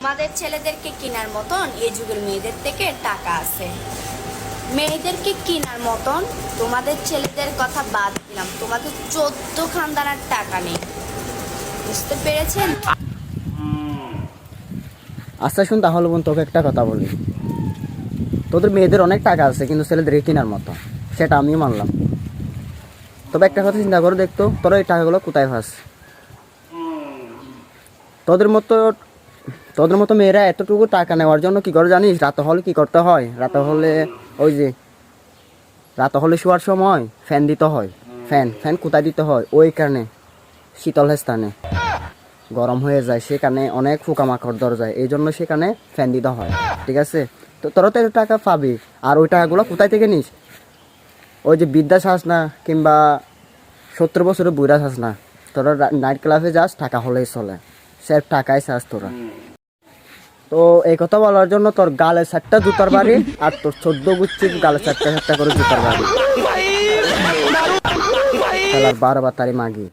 আমাদের ছেলেদেরকে কেনার মতন এই যুগের মেয়েদের থেকে টাকা আছে। মেয়েদেরকে কেনার মতন তোমাদের ছেলেদের কথা বাদ দিলাম। তোমাদের চোদ্দ খানদানার টাকা নেই। বুঝতে পেরেছেন? আচ্ছা শুন তাহলে বোন, তোকে একটা কথা বলি। তোদের মেয়েদের অনেক টাকা আছে, কিন্তু ছেলেদেরকে কেনার মতো সেটা আমিও মানলাম। তবে একটা কথা চিন্তা করে দেখতো তোরা এই টাকাগুলো কোথায় ভাস তোদের মতো তোদের মতো মেয়েরা এতটুকু টাকা নেওয়ার জন্য কি করে জানিস? রাতে হলে কি করতে হয়? রাতে হলে ওই যে, রাতে হলে শোয়ার সময় ফ্যান দিতে হয়। ফ্যান ফ্যান কোথায় দিতে হয়? ওইখানে, শীতল স্থানে। গরম হয়ে যায়, সেখানে অনেক পোকামাকড় ধরে যায়। এই জন্য সেখানে ফ্যান দিতে হয়, ঠিক আছে? তো তোরা তো টাকা পাবি, আর ওই টাকাগুলো কোথায় থেকে নিস? ওই যে বিদ্যা চাস না, কিংবা সত্তর বছরের বুড়া চাস না। তোরা নাইট ক্লাবে যাস, টাকা হলেই চলে। স্যার টাকায় চাস তোরা। তো এই কথা বলার জন্য তোর গালে চারটা জুতার বাড়ি আর তোর চোদ্দ গুচ্ছি গালে চারটা চারটা করে জুতার বাড়ি। খেলার বারবার তারি মাগি।